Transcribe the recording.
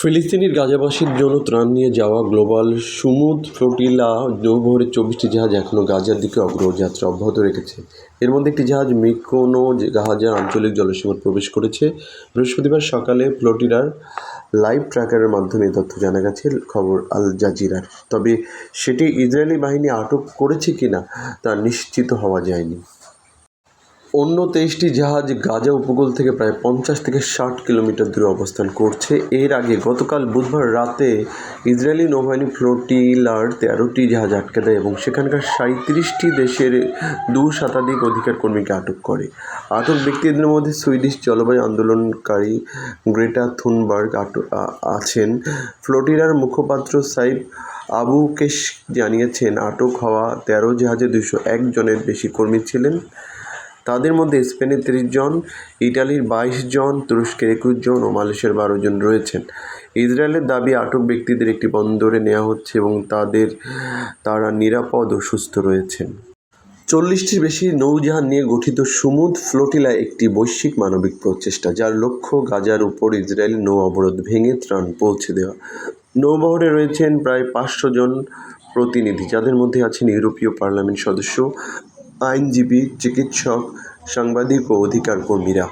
ফিলিস্তিনির গাজাবাসীর জন্য ত্রাণ নিয়ে যাওয়া গ্লোবাল সুমুদ ফ্লোটিলা নৌবহরের চব্বিশটি জাহাজ এখনও গাজার দিকে অগ্রযাত্রা অব্যাহত রেখেছে। এর মধ্যে একটি জাহাজ মিকোনো গাজার আঞ্চলিক জলসীমায় প্রবেশ করেছে। বৃহস্পতিবার সকালে ফ্লোটিলার লাইভ ট্র্যাকারের মাধ্যমে তথ্য জানা গেছে, খবর আল জাজিরার। তবে সেটি ইসরায়েলি বাহিনী আটক করেছে কিনা তা নিশ্চিত হওয়া যায়নি। অন্য তেইশটি জাহাজ গাজা উপকূল থেকে প্রায় পঞ্চাশ থেকে ষাট কিলোমিটার দূরে অবস্থান করছে। এর আগে গতকাল বুধবার রাতে ইসরায়েলি নৌবাহিনী ফ্লোটিলার তেরোটি জাহাজ আটকে দেয় এবং সেখানকার সাঁত্রিশটি দেশের দু শতাধিক অধিকার কর্মীকে আটক করে। আটক ব্যক্তিদের মধ্যে সুইডিশ জলবায়ু আন্দোলনকারী গ্রেটা থুনবার্গ আছেন। ফ্লোটিলার মুখপাত্র সাইফ আবুকেশ জানিয়েছেন, আটক হওয়া তেরো জাহাজে দুশো একজনের বেশি কর্মী ছিলেন। তাদের মধ্যে স্পেনের তিরিশ জন ইটালির বাইশ জন, তুরস্কের একুশ জন ও মালয়েশিয়ার বারো জন রয়েছেন। ইসরায়েলের দাবি, আটক ব্যক্তিদের একটি বন্দরে নেওয়া হচ্ছে এবং তাদের, তারা নিরাপদ ও সুস্থ রয়েছেন। চল্লিশটির বেশি নৌযান নিয়ে গঠিত সুমুদ ফ্লোটিলা একটি বৈশ্বিক মানবিক প্রচেষ্টা, যার লক্ষ্য গাজার উপর ইসরায়েলি নৌ অবরোধ ভেঙে ত্রাণ পৌঁছে দেওয়া। নৌবহরে রয়েছেন প্রায় পাঁচশো জন প্রতিনিধি, যাদের মধ্যে আছেন ইউরোপীয় পার্লামেন্ট সদস্য আইনজীবী চিকিৎসক সাংবাদিক ও অধিকার কর্মীরা